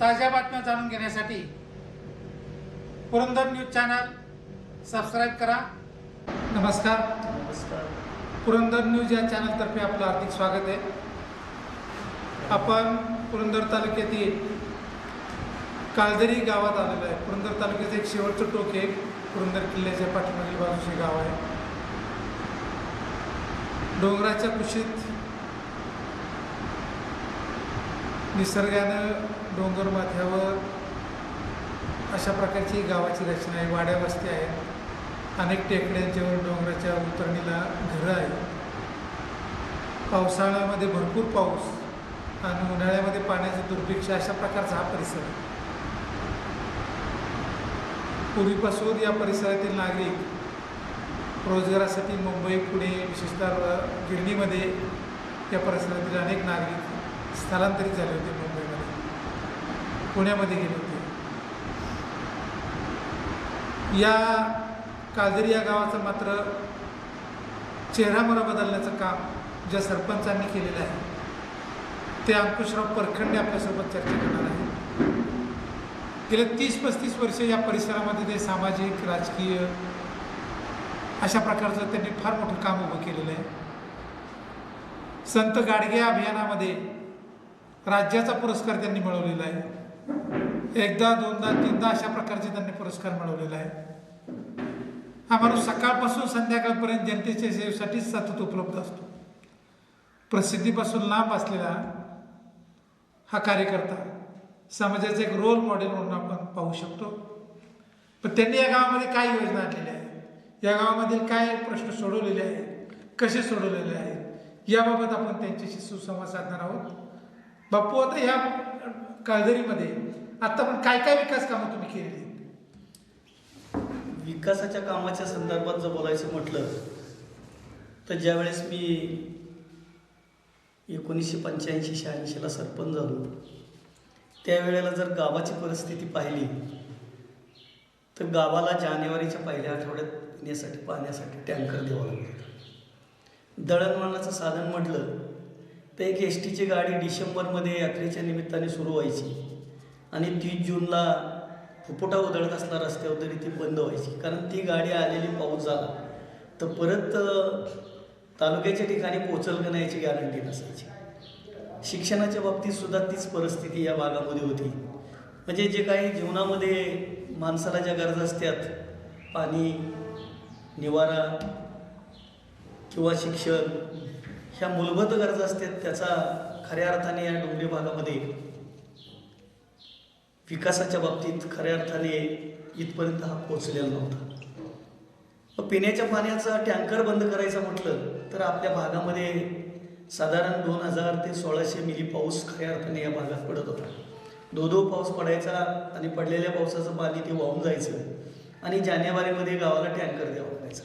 ताज्या बातम्या जाणून घेण्यासाठी पुरंदर न्यूज चॅनल सबस्क्राईब करा. नमस्कार. पुरंदर न्यूज या चॅनलतर्फे आपलं हार्दिक स्वागत आहे. आपण पुरंदर तालुक्यातील काळदरी गावात आलेलो आहे. पुरंदर तालुक्याचं एक शेवटचं टोक आहे. पुरंदर किल्ल्याच्या पाठीमागील बाजूचे गाव आहे. डोंगराच्या कुशीत निसर्गानं डोंगरमाथ्यावर अशा प्रकारची गावाची रचना आहे वाड्या वस्ती आहेत. अनेक टेकड्यांच्यावर डोंगराच्या उतरणीला घरं आहेत. पावसाळ्यामध्ये भरपूर पाऊस आणि उन्हाळ्यामध्ये पाण्याची दुर्भिक्ष अशा प्रकारचा हा परिसर आहे. पूर्वीपासून या परिसरातील नागरिक रोजगारासाठी मुंबई पुणे विशेषतः गिरणीमध्ये या परिसरातील अनेक नागरिक स्थलांतरित झाले होते पुण्यामध्ये गेले होते. या काजरी या गावाचं मात्र चेहरामरा बदलण्याचं काम ज्या सरपंचांनी केलेलं आहे ते अंकुशराव परखंडे आपल्यासोबत चर्चा करणार आहे गेल्या तीस पस्तीस वर्ष या परिसरामध्ये ते सामाजिक राजकीय अशा प्रकारचं त्यांनी फार मोठं काम उभं केलेलं आहे. संत गाडगे अभियानामध्ये राज्याचा पुरस्कार त्यांनी मिळवलेला आहे. एकदा दोनदा तीनदा अशा प्रकारचे त्यांनी पुरस्कार मिळवलेला आहे हा माणूस सकाळपासून संध्याकाळपर्यंत जनतेच्या सेवेसाठी सतत उपलब्ध असतो. प्रसिद्धीपासून लांब असलेला हा कार्यकर्ता समाजाचे एक रोल मॉडेल म्हणून आपण पाहू शकतो. पण त्यांनी या गावामध्ये काय योजना आणलेल्या आहेत? या गावामधील काय प्रश्न सोडवलेले आहेत? कसे सोडवलेले आहेत? याबाबत आपण त्यांच्याशी सुसंवाद साधणार आहोत. बापू आता ह्या कळदरीमध्ये आता पण काय काय विकास कामं तुम्ही केलेली विकासाच्या कामाच्या संदर्भात जर बोलायचं म्हटलं तर ज्यावेळेस मी एकोणीसशे पंच्याऐंशी शहाऐंशीला सरपंच झालो त्यावेळेला जर गावाची परिस्थिती पाहिली तर गावाला जानेवारीच्या पहिल्या आठवड्यात पिण्यासाठी पाण्यासाठी टँकर द्यावा लागला. दळणवळणाचं साधन म्हटलं तर एक एस टीची गाडी डिसेंबरमध्ये यात्रेच्या निमित्ताने सुरू व्हायची. आणि तीस जूनला फुफुटा उधळत असला रस्त्यावर तरी ती बंद व्हायची. कारण ती गाडी आलेली पाऊस झाला. तर परत तालुक्याच्या ठिकाणी पोचल का नाही याची गॅरंटी नसायची. शिक्षणाच्या बाबतीत सुद्धा तीच परिस्थिती या भागामध्ये होती. म्हणजे जे काही जीवनामध्ये माणसाला ज्या गरजा असतात पाणी निवारा किंवा शिक्षण ह्या मूलभूत गरजा असतात त्याचा खऱ्या अर्थाने या डोंगरी भागामध्ये विकासाच्या बाबतीत खऱ्या अर्थाने इथपर्यंत हा पोचलेला नव्हता. पिण्याच्या पाण्याचा टँकर बंद करायचं म्हटलं तर आपल्या भागामध्ये साधारण दोन हजार ते सोळाशे मिली पाऊस खऱ्या अर्थाने या भागात पडत होता. दो दो पाऊस पडायचा आणि पडलेल्या पावसाचं पाणी ते वाहून जायचं आणि जानेवारीमध्ये गावाला टँकर द्यावा लागायचा.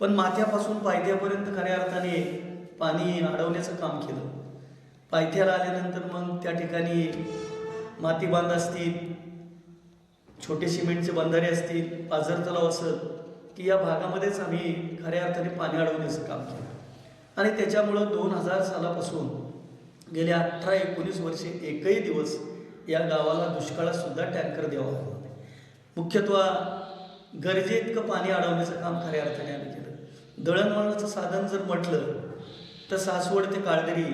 पण माथ्यापासून पायथ्यापर्यंत खऱ्या अर्थाने पाणी अडवण्याचं काम केलं. पायथ्याला आल्यानंतर मग त्या ठिकाणी माती बांध असतील छोटे सिमेंटचे बंधारे असतील पाझर तलाव असत की या भागामध्येच आम्ही खऱ्या अर्थाने पाणी अडवण्याचं काम केलं. आणि त्याच्यामुळं दोन हजार सालापासून गेले अठरा एकोणीस वर्षे एकही दिवस या गावाला दुष्काळातसुद्धा टँकर द्यावा लागला नाही. मुख्यत्वे गरजेइतकं पाणी अडवण्याचं काम खऱ्या अर्थाने आम्ही केलं. दळणवळणाचं साधन जर म्हटलं तर सासवड ते काळदरी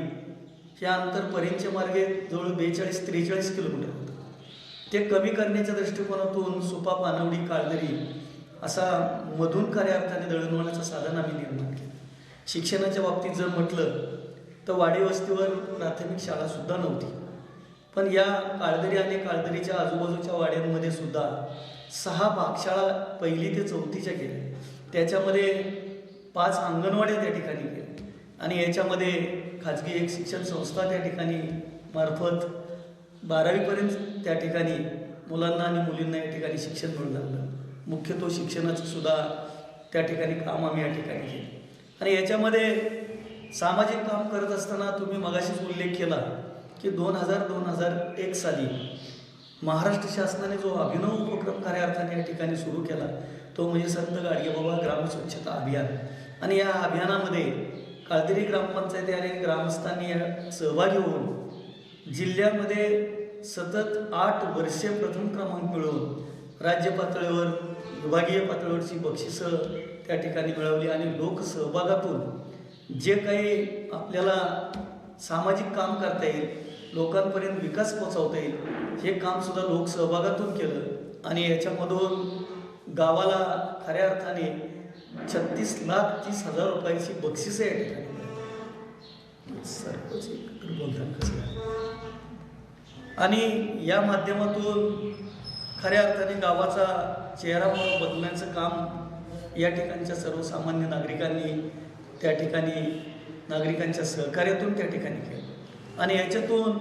या अंतर परींच्या मार्गे जवळ बेचाळीस त्रेचाळीस किलोमीटर होतं. ते कमी करण्याच्या दृष्टिकोनातून सुपा पानवडी काळदरी असा मधून खऱ्या अर्थाने दळणवळणाचं साधन आम्ही निर्माण केलं. शिक्षणाच्या बाबतीत जर म्हटलं तर वाडी वस्तीवर प्राथमिक शाळासुद्धा नव्हती. पण या काळदरी आणि काळदरीच्या आजूबाजूच्या वाड्यांमध्ये सुद्धा सहा भागशाळा पहिली ते चौथीच्या केल्या त्याच्यामध्ये पाच अंगणवाड्या त्या ठिकाणी केल्या आणि याच्यामध्ये खाजगी एक शिक्षण संस्था त्या ठिकाणी मार्फत बारावीपर्यंत त्या ठिकाणी मुलांना आणि मुलींना या ठिकाणी शिक्षण मिळून लागलं. मुख्यतो शिक्षणाचं सुद्धा त्या ठिकाणी काम आम्ही या ठिकाणी केलं. आणि याच्यामध्ये सामाजिक काम करत असताना तुम्ही मगाशीच उल्लेख केला की दोन हजार दोन हजार एक साली महाराष्ट्र शासनाने जो अभिनव उपक्रम खऱ्या अर्थाने या ठिकाणी सुरू केला तो म्हणजे संत गाडगेबाबा ग्राम स्वच्छता अभियान. आणि या अभियानामध्ये काळदिरी ग्रामपंचायती आणि ग्रामस्थांनी या सहभागी होऊन जिल्ह्यामध्ये सतत आठ वर्षे प्रथम क्रमांक मिळवून राज्य पातळीवर विभागीय पातळीवरची बक्षिसं त्या ठिकाणी मिळवली आणि लोकसहभागातून जे काही आपल्याला सामाजिक काम करता येईल लोकांपर्यंत विकास पोचवता येईल हे कामसुद्धा लोकसहभागातून केलं. आणि याच्यामधून गावाला खऱ्या अर्थाने छत्तीस लाख तीस हजार रुपयाची बक्षिसं या ठिकाणी सरपंच एकत्र कसं आणि या माध्यमातून खऱ्या अर्थाने गावाचा चेहरा बदलण्याचं काम या ठिकाणच्या सर्वसामान्य नागरिकांनी त्या ठिकाणी नागरिकांच्या सहकार्यातून त्या ठिकाणी केलं. आणि याच्यातून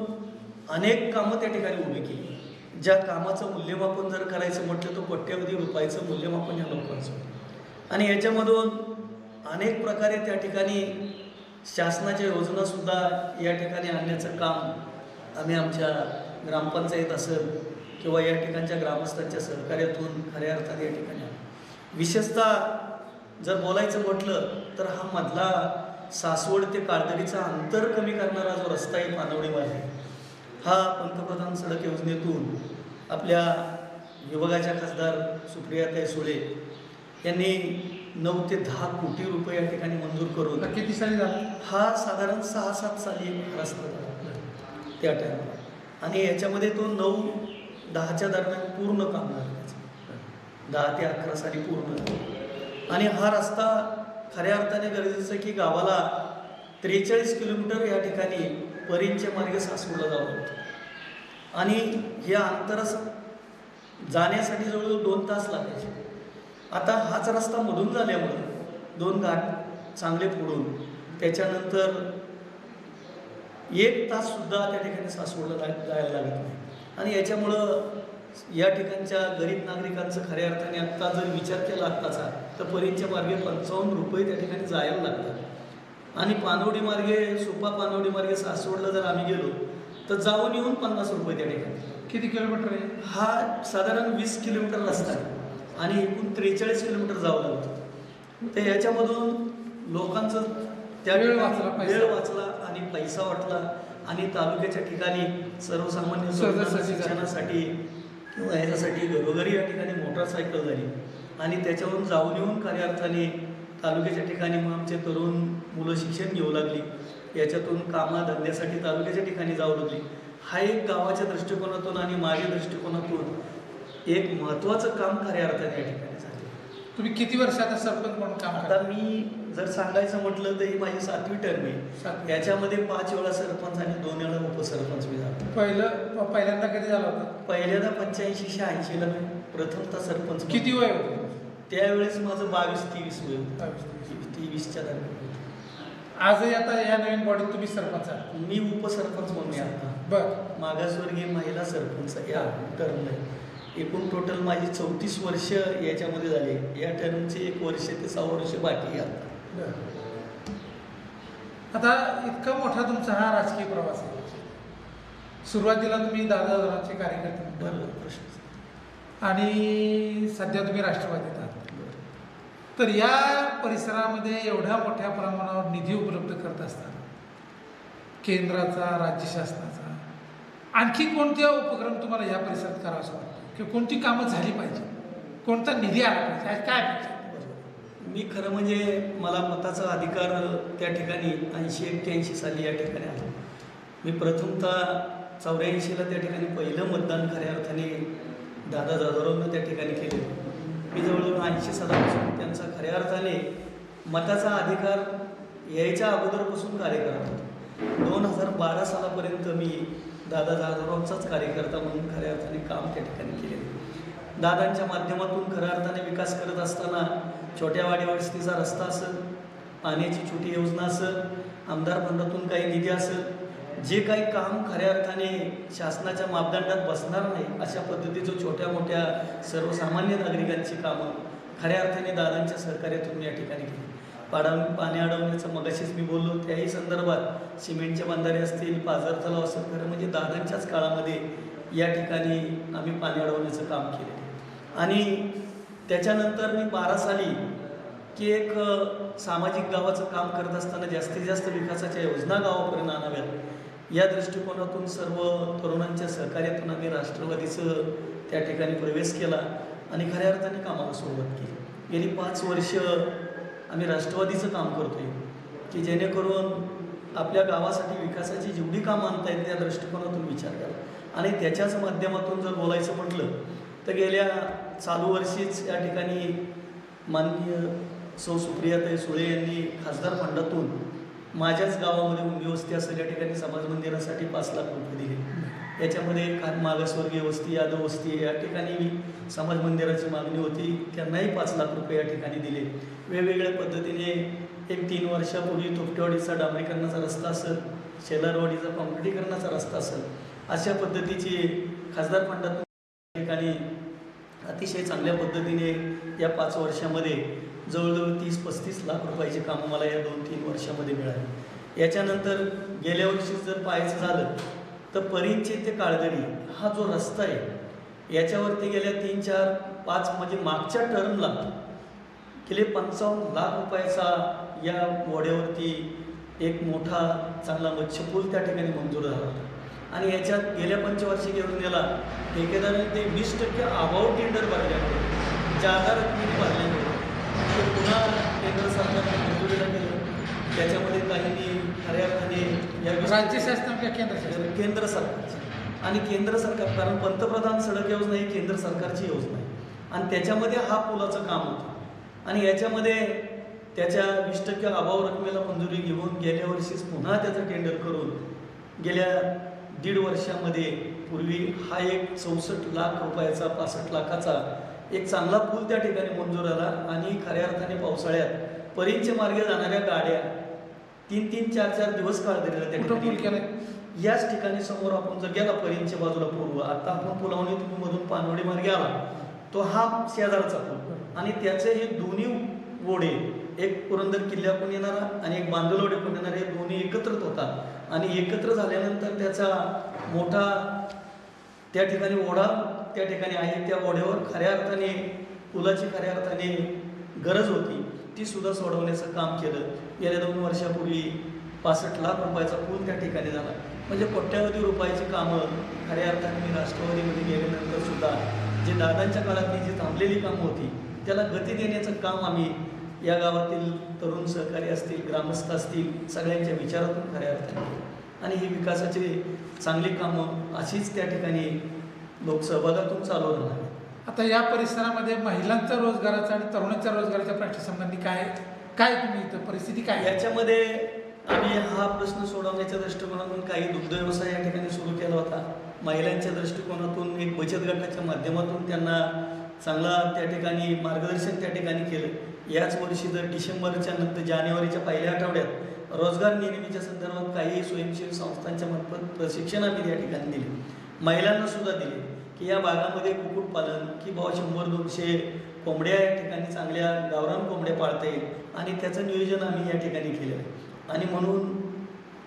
अनेक कामं त्या ठिकाणी उभी केली. ज्या कामाचं मूल्यमापन जर करायचं म्हटलं तर कोट्यवधी रुपयाचं मूल्यमापन या लोकांचं होतं. आणि याच्यामधून अनेक प्रकारे त्या ठिकाणी शासनाच्या योजनासुद्धा या ठिकाणी आणण्याचं काम आम्ही आमच्या ग्रामपंचायत असेल किंवा या ठिकाणच्या ग्रामस्थांच्या सहकार्यातून खऱ्या अर्थाने या ठिकाणी विशेषतः जर बोलायचं म्हटलं तर हा मधला सासवड ते काळदरीचा अंतर कमी करणारा जो रस्ता आहे पानवडी आहे हा पंतप्रधान सडक योजनेतून आपल्या विभागाच्या खासदार सुप्रियाताई सुळे यांनी नऊ ते दहा कोटी रुपये या ठिकाणी मंजूर करून किती साली झालं? हा साधारण सहा सात साली रस्ता झाला. त्या टायमाला आणि याच्यामध्ये तो नऊ दहाच्या दरम्यान पूर्ण काम झालं त्याचं. दहा ते अकरा साली पूर्ण झालं. आणि हा रस्ता खऱ्या अर्थाने गरजेचं की गावाला त्रेचाळीस किलोमीटर या ठिकाणी परींच्या मार्गे सासवडला जावं लागतं. आणि हे अंतरच जाण्यासाठी जवळजवळ दोन तास लागायचे. आता हाच रस्ता मधून झाल्यामुळं दोन घाट चांगले फोडून त्याच्यानंतर एक ताससुद्धा त्या ठिकाणी सासवडला जाय- जायला लागत नाही. आणि याच्यामुळं या ठिकाणच्या गरीब नागरिकांचं खऱ्या अर्थाने आत्ता जर विचार केला आत्ताचा तर परींच्या मार्गे पंचावन्न रुपये त्या ठिकाणी जायला लागतात. आणि पानवडी मार्गे सोपा पानवडी मार्गे सासवडला जर आम्ही गेलो तर जाऊन येऊन पन्नास रुपये त्या ठिकाणी. किती किलोमीटर आहे? हा साधारण वीस किलोमीटर रस्ता आहे. आणि एकूण त्रेचाळीस किलोमीटर जावं लागतं तर याच्यामधून लोकांचं त्या वेळ वाचला. वेळ वाचला आणि पैसा वाटला आणि तालुक्याच्या ठिकाणी सर्वसामान्य. शिक्षणासाठी किंवा ह्याच्यासाठी घरोघरी या ठिकाणी मोटरसायकल झाली आणि त्याच्यावरून जाऊन येऊन खऱ्या अर्थाने तालुक्याच्या ठिकाणी मग आमचे तरुण मुलं शिक्षण घेऊ लागली याच्यातून कामाधंद्यासाठी तालुक्याच्या ठिकाणी जाऊ लागली हा एक गावाच्या दृष्टिकोनातून आणि माझ्या दृष्टिकोनातून एक महत्त्वाचं काम खऱ्या अर्थाने या ठिकाणी झालं तुम्ही किती वर्ष आता सरपंच म्हणून काम आता मी जर सांगायचं म्हटलं तर ही माझी सातवी टर्म आहे. याच्यामध्ये पाच वेळा सरपंच आणि दोन वेळा उपसरपंच मी झालो. पहिलं पहिल्यांदा कधी झालं होतं? पहिल्यांदा पंच्याऐंशी शहाऐंशीला मी प्रथमतः सरपंच. किती वय होतं? त्यावेळेस माझं बावीस तेवीस वय होतं. तेवीसच्या दरम्यान. आजही आता या नवीन बॉडीत तुम्ही सरपंच आहात? मी उपसरपंच म्हणून आता. बर. मागासवर्गीय महिला सरपंच या टर्मला एकूण टोटल माझी चौतीस वर्ष याच्यामध्ये झाले. या टर्मचे एक वर्ष ते सहा वर्ष बाकी आता. आता इतका मोठा तुमचा हा राजकीय प्रवास आहे. सुरुवातीला तुम्ही दादाचे कार्यकर्ते प्रश्न. आणि सध्या तुम्ही राष्ट्रवादीत आहात. तर या परिसरामध्ये एवढ्या मोठ्या प्रमाणावर निधी उपलब्ध करत असताना केंद्राचा राज्य शासनाचा. आणखी कोणते उपक्रम तुम्हाला या परिसरात करावंसं वाटतं? किंवा कोणती कामं झाली पाहिजे? कोणता निधी आला पाहिजे? आज काय पाहिजे मी खरं म्हणजे मला मताचा अधिकार त्या ठिकाणी ऐंशी एक्क्याऐंशी साली या ठिकाणी आला. मी प्रथमतः चौऱ्याऐंशीला त्या ठिकाणी पहिलं मतदान खऱ्या अर्थाने दादा जाधवरावनं त्या ठिकाणी केले. मी जवळजवळ ऐंशी सालापासून त्यांचा खऱ्या अर्थाने मताचा अधिकार यायच्या अगोदरपासून कार्य करत होतो. दोन हजार बारा सालापर्यंत मी दादा जाधवरावांचाच कार्यकर्ता म्हणून खऱ्या अर्थाने काम त्या ठिकाणी केले दादांच्या माध्यमातून खऱ्या अर्थाने विकास करत असताना छोट्या वाडीवस्तीचा रस्ता असेल पाण्याची छोटी योजना असेल आमदार फंडातून काही निधी असेल जे काही काम खऱ्या अर्थाने शासनाच्या मापदंडात बसणार नाही अशा पद्धतीचं छोट्या मोठ्या सर्वसामान्य नागरिकांची कामं खऱ्या अर्थाने दादांच्या सहकार्यातून या ठिकाणी केली. पाडा पाणी अडवण्याचं मगाशीच मी बोललो त्याही संदर्भात सिमेंटचे बंधारे असतील पाझर तलाव असेल खरं म्हणजे दादांच्याच काळामध्ये या ठिकाणी आम्ही पाणी अडवण्याचं काम केले आणि त्याच्यानंतर मी बारा साली की एक सामाजिक गावाचं काम करत असताना जास्तीत जास्त विकासाच्या योजना गावापर्यंत आणाव्यात. या दृष्टिकोनातून सर्व तरुणांच्या सहकार्यातून आम्ही राष्ट्रवादीचं त्या ठिकाणी प्रवेश केला आणि खऱ्या अर्थाने कामाला सुरुवात केली. गेली पाच वर्ष आम्ही राष्ट्रवादीचं काम करतोय की जेणेकरून आपल्या गावासाठी विकासाची जेवढी कामं आणता येईल त्या दृष्टिकोनातून विचार करा. आणि त्याच्याच माध्यमातून जर बोलायचं म्हटलं तर गेल्या चालू वर्षीच या ठिकाणी माननीय सौ सुप्रियाताई सुळे यांनी खासदार फंडातून माझ्याच गावामध्ये उंदी वस्ती असेल या ठिकाणी समाज मंदिरासाठी पाच लाख रुपये दिले. याच्यामध्ये का मागासवर्गीय वस्ती यादव वस्ती या ठिकाणी समाज मंदिराची मागणी होती. त्यांनाही पाच लाख रुपये या ठिकाणी दिले. वेगवेगळ्या पद्धतीने एक तीन वर्षापूर्वी तोपटेवाडीचा डांबरीकरणाचा रस्ता असेल शेलारवाडीचा कॉम्प्युटीकरणाचा रस्ता असेल अशा पद्धतीची खासदार फंडात या ठिकाणी अतिशय चांगल्या पद्धतीने या पाच वर्षामध्ये जवळजवळ तीस पस्तीस लाख रुपयाची कामं मला या दोन तीन वर्षामध्ये मिळाली. याच्यानंतर गेल्या वर्षी जर पाहायचं झालं तर परींचे ते काळगडी हा जो रस्ता आहे याच्यावरती गेल्या तीन चार पाच म्हणजे मागच्या टर्मला गेले पंचावन्न लाख रुपयाचा या वड्यावरती एक मोठा चांगला मच्छपूल त्या ठिकाणी मंजूर झाला होता. आणि याच्यात गेल्या पंचवार्षिक योजनेला ठेकेदाराने ते वीस टक्के अभाव टेंडर भरल्यामुळे जादा रकमेने भरल्यामुळे ते पुन्हा केंद्र सरकारने मंजुरीला केलं त्याच्यामध्ये काहींनी खऱ्या अर्थाने या राज्य शासन किंवा केंद्र शासन? केंद्र सरकारची. आणि केंद्र सरकार कारण पंतप्रधान सडक योजना ही केंद्र सरकारची योजना आहे. आणि त्याच्यामध्ये हा पुलाचं काम होतं. आणि याच्यामध्ये त्याच्या वीस टक्के अभाव रकमेला मंजुरी घेऊन गेल्या वर्षीच पुन्हा त्याचं टेंडर करून गेल्या दीड वर्षामध्ये पूर्वी हा एक चौसष्ट लाख रुपयाचा पासष्ट लाखाचा एक चांगला पूल त्या ठिकाणी मंजूर आला. आणि खऱ्या अर्थाने पावसाळ्यात परींच्या मार्गे जाणाऱ्या गाड्या तीन तीन चार चार दिवस काळ दिलेला त्या याच ठिकाणी समोर आपण जर गेला परींच्या बाजूला पूर्व आता आपण पुलावणी तुम्ही मधून पानवडी मार्गे आला. तो हा शेजारचा पूल. आणि त्याचे हे दोन्ही ओढे एक पुरंदर किल्ल्याकडून येणारा आणि एक बांदलवाडीकडून येणारा हे दोन्ही एकत्रित होतात. आणि एकत्र झाल्यानंतर त्याचा मोठा त्या ठिकाणी ओढा त्या ठिकाणी आहे त्या ओढ्यावर खऱ्या अर्थाने पुलाची खऱ्या अर्थाने गरज होती. ती सुद्धा सोडवण्याचं काम केलं. गेल्या दोन वर्षापूर्वी पासष्ट लाख रुपयाचा पूल त्या ठिकाणी झाला. म्हणजे कोट्यावधी रुपयाची कामं खऱ्या अर्थाने मी राष्ट्रवादीमध्ये गेल्यानंतर सुद्धा जे दादांच्या काळातली जी थांबलेली कामं होती त्याला गती देण्याचं काम आम्ही या गावातील तरुण सहकारी असतील ग्रामस्थ असतील सगळ्यांच्या विचारातून खऱ्या अर्थाने आणि ही विकासाची चांगली कामं अशीच त्या ठिकाणी लोकसहभागातून चालू राहणार आता या परिसरामध्ये महिलांचा रोजगाराचा आणि तरुणांच्या रोजगाराच्या प्रश्नासंबंधी काय काय तुम्ही इथं? परिस्थिती काय याच्यामध्ये आम्ही हा प्रश्न सोडवण्याच्या दृष्टिकोनातून काही दुग्ध व्यवसाय या ठिकाणी सुरू केला होता. महिलांच्या दृष्टिकोनातून एक बचत गटाच्या माध्यमातून त्यांना चांगला त्या ठिकाणी मार्गदर्शन त्या ठिकाणी केलं. याच वर्षी जर डिसेंबरच्या नंतर जानेवारीच्या पहिल्या आठवड्यात रोजगार निर्मितीच्या संदर्भात काही स्वयंसेवी संस्थांच्या मार्फत प्रशिक्षण आम्ही त्या ठिकाणी दिले. महिलांना सुद्धा दिले. की या भागामध्ये कुक्कुटपालन की बाबा शंभर दोनशे कोंबड्या या ठिकाणी चांगल्या गावरान कोंबड्या पाळता येईल आणि त्याचं नियोजन आम्ही या ठिकाणी केलं आहे. आणि म्हणून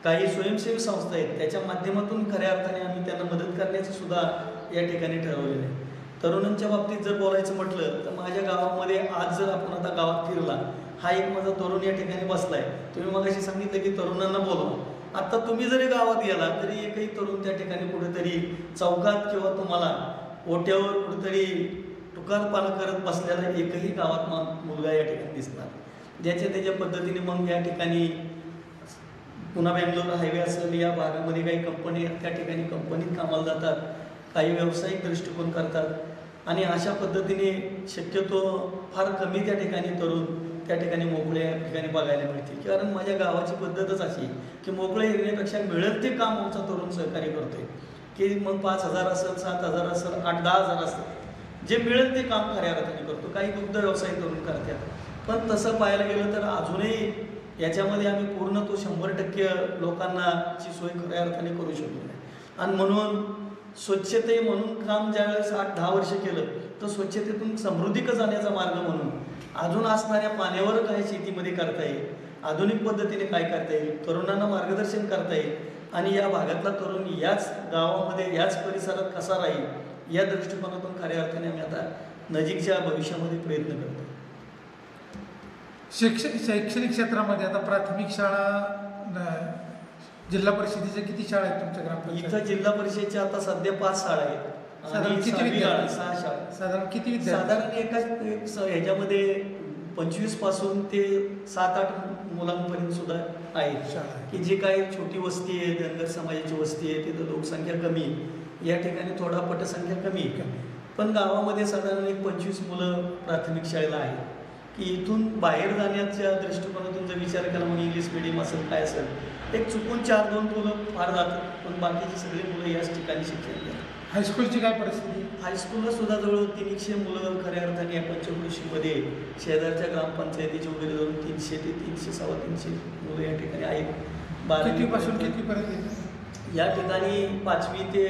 काही स्वयंसेवी संस्था आहेत त्याच्या माध्यमातून खऱ्या अर्थाने आम्ही त्यांना मदत करण्याचं सुद्धा या ठिकाणी ठरवलेलं आहे. तरुणांच्या बाबतीत जर बोलायचं म्हटलं तर माझ्या गावामध्ये आज जर आपण आता गावात फिरला हा एक माझा तरुण या ठिकाणी बसला आहे तुम्ही मगाशी सांगितलं की तरुणांना बोलवा. आता तुम्ही जरी गावात गेला तरी एकही तरुण त्या ठिकाणी कुठेतरी चौकात किंवा तुम्हाला ओट्यावर कुठेतरी टुकारपाना करत बसलेला एकही गावात मा- मुलगा या ठिकाणी दिसणार ज्याच्या त्याच्या पद्धतीने मग या ठिकाणी पुन्हा बेंगलोर हायवे असेल या भागामध्ये काही कंपनी त्या ठिकाणी कंपनीत कामाला जातात काही व्यावसायिक दृष्टिकोन करतात. आणि अशा पद्धतीने शक्यतो फार कमी त्या ठिकाणी तरुण त्या ठिकाणी मोकळे या ठिकाणी बघायला मिळतील. कारण माझ्या गावाची पद्धतच अशी की मोकळे एरियापेक्षा मिळत ते काम आमचा तरुण सहकार्य करतोय. की मग पाच हजार असेल सात हजार असेल आठ दहा हजार असेल जे मिळेल ते काम खऱ्या अर्थाने करतो. काही दुग्ध व्यवसाय तरुण करतात. पण तसं पाहायला गेलं तर अजूनही याच्यामध्ये आम्ही पूर्ण तो शंभर टक्के लोकांना ची सोय खऱ्या अर्थाने करू शकलो नाही. आणि म्हणून स्वच्छते म्हणून काम ज्यावेळेस आठ दहा वर्ष केलं तर स्वच्छतेतून समृद्धीक जाण्याचा मार्ग म्हणून अजून असणाऱ्या पाण्यावर काय शेतीमध्ये करता येईल? आधुनिक पद्धतीने काय करता येईल? तरुणांना मार्गदर्शन करता येईल? आणि या भागातला तरुण याच गावामध्ये याच परिसरात कसा राहील? या दृष्टिकोनातून खऱ्या अर्थाने आम्ही आता नजीकच्या भविष्यामध्ये प्रयत्न करतो. शिक्षण शैक्षणिक क्षेत्रामध्ये आता प्राथमिक शाळा जिल्हा परिषदेच्या किती शाळा आहेत तुमच्या इथं ग्रामपंचायत जिल्हा परिषदेच्या आता सध्या पाच शाळा आहेत. साधारण आणि किती सहावी विद्यार्थी? सहा शाळा. साधारण किती विद्यार्थी? साधारण एका एक स- ह्याच्यामध्ये पंचवीसपासून ते सात आठ मुलांपर्यंत सुद्धा आहेत. शाळा. आहे. की जे काही छोटी वस्ती आहे धनगर समाजाची वस्ती आहे तिथं लोकसंख्या कमी आहे. या ठिकाणी थोडा पटसंख्या कमी आहे. पण गावामध्ये साधारण एक पंचवीस मुलं प्राथमिक शाळेला आहेत. की इथून बाहेर जाण्याच्या दृष्टिकोनातून जर विचार केला मग इंग्लिश मिडियम असेल काय असेल एक चुकून चार दोन मुलं फार जातात पण बाकीची सगळी मुलं याच ठिकाणी शिक्षण घेतात. हायस्कूलची काय परिस्थिती? हायस्कूलला सुद्धा जवळ तीनशे मुलं खऱ्या अर्थाने या पंचकृषीमध्ये शेजारच्या ग्रामपंचायतीचे वगैरे जवळ तीनशे ते तीनशे सव्वा तीनशे मुलं या ठिकाणी आहेत. किती पासून बारावी किती पर्यंत या ठिकाणी पाचवी ते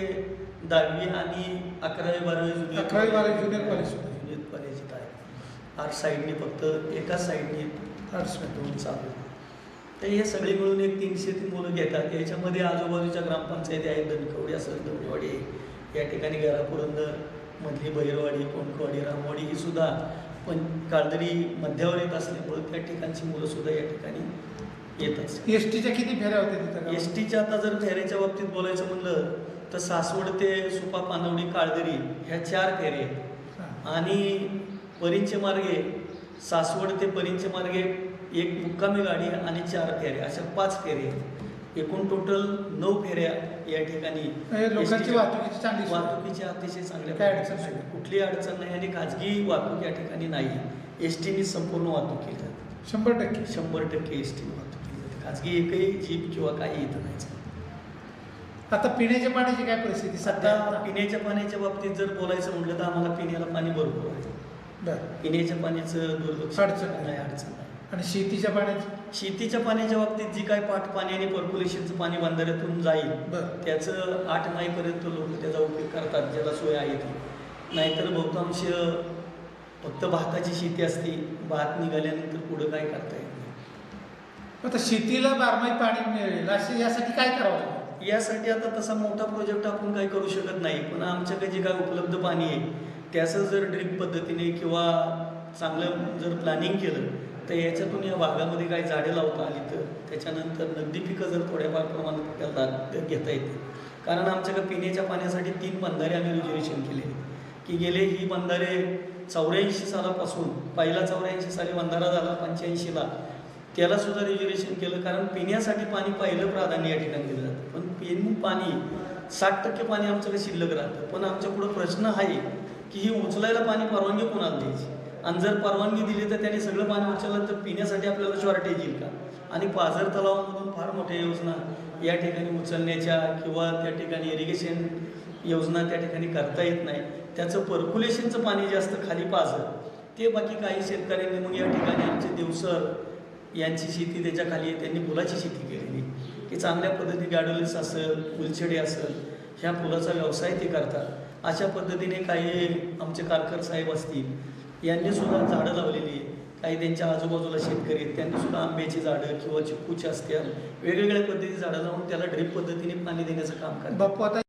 दहावी आणि अकरावी बारावी ज्युनियर अकरावी, बारावी ज्युनियर कॉलेज. ज्युनियर कॉलेज आहे आर्ट साईडने फक्त एकाच साईडने आर्ट्स चालू. तर हे सगळे मिळून एक तीनशे ती मुलं घेतात याच्यामध्ये आजूबाजूच्या ग्रामपंचायती आहेत दनकवडी असेल दौडवाडी या ठिकाणी गरा पुरंदर मधली बहिरवाडी कोणकवाडी रामवाडी ही सुद्धा पण काळदरी मध्यावर येत असल्यामुळं त्या ठिकाणची मुलं सुद्धा या ठिकाणी येतात एस टीच्या किती फेऱ्या होत्या? एस टीच्या आता जर फेऱ्याच्या बाबतीत बोलायचं म्हणलं तर सासवड ते सुपा पानवडी काळदरी ह्या चार फेरे आहेत. आणि परींचे मार्गे सासवड ते परींचे मार्गे एक मुक्कामी गाडी आणि चार फेऱ्या अशा पाच फेरे आहेत. एकूण टोटल नऊ फेऱ्या या ठिकाणी लोकांची वाहतुकीची चांगली. वाहतुकीची अतिशय चांगल्या काय अडचण नाही. कुठलीही अडचण नाही आणि खाजगी वाहतूक या ठिकाणी नाही एस टीने संपूर्ण वाहतूक केली जाते शंभर टक्के शंभर टक्के एस टीने वाहतूक केली जाते खाजगी एकही जीप किंवा काही इथं नाही आता पिण्याच्या पाण्याची काय परिस्थिती सध्या पिण्याच्या पाण्याच्या बाबतीत जर बोलायचं म्हटलं तर आम्हाला पिण्याला पाणी भरपूर आहे. पिण्याच्या पाण्याचं दुर्लक्ष अडचण नाही. नाही अडचण नाही आणि शेतीच्या पाण्याची शेतीच्या पाण्याच्या बाबतीत जी काय पाठ पाणी आणि पर्क्युलेशनचं पाणी बंधाऱ्यातून जाईल बरं. त्याचं आठ माईपर्यंत लोक त्याचा उपयोग करतात ज्याला सोय आहे ती. नाहीतर बहुतांश फक्त भाताची शेती असते भात निघाल्यानंतर पुढं काय करता येत नाही. आता शेतीला बारमाही पाणी मिळेल असे यासाठी काय करावं लागेल? यासाठी आता तसा मोठा प्रोजेक्ट आपण काही करू शकत नाही पण आमच्याकडे जे काय उपलब्ध पाणी आहे त्याचं जर ड्रिप पद्धतीने किंवा चांगलं जर प्लॅनिंग केलं तर याच्यातून या भागामध्ये काही झाडे लावता आली तर त्याच्यानंतर नगदी पिकं जर थोड्याफार प्रमाणात करतात घेता येते कारण आमच्याकडे पिण्याच्या पाण्यासाठी तीन बंधारे आम्ही रिझर्वेशन केले की गेले ही बंधारे चौऱ्याऐंशी सालापासून पहिला चौऱ्याऐंशी साली बंधारा झाला पंच्याऐंशीला त्याला सुद्धा रिझर्वेशन केलं. कारण पिण्यासाठी पाणी पहिलं प्राधान्य या ठिकाणी दिलं जातं. पण पिण पाणी साठ टक्के पाणी आमच्याकडे शिल्लक राहतं. पण आमच्या पुढं प्रश्न आहे की ही उचलायला पाणी परवानगी कोणाला द्यायची? आणि जर परवानगी दिली तर त्याने सगळं पाणी उचललं तर पिण्यासाठी आपल्याला शॉर्टेज येईल का? आणि पाझर तलावामधून फार मोठ्या योजना या ठिकाणी उचलण्याच्या किंवा त्या ठिकाणी इरिगेशन योजना त्या ठिकाणी करता येत नाही. त्याचं पर्क्युलेशनचं पाणी जे असतं खाली पाझर ते बाकी काही शेतकऱ्यांनी मग या ठिकाणी आमचे दिवसर यांची शेती त्याच्याखाली आहे त्यांनी फुलाची शेती केलेली की चांगल्या पद्धतीने गॅडोलिस असेल फुलछडी असेल ह्या फुलाचा व्यवसाय ते करतात. अशा पद्धतीने काही आमचे कारकर साहेब असतील यांनी सुद्धा झाडं लावलेली आहे काही त्यांच्या आजूबाजूला शेतकरी आहेत. त्यांनी सुद्धा आंब्याची झाडं किंवा चिक्कूची असतील वेगवेगळ्या पद्धतीची झाडं लावून त्याला ड्रीप पद्धतीने पाणी देण्याचं काम करतात. आता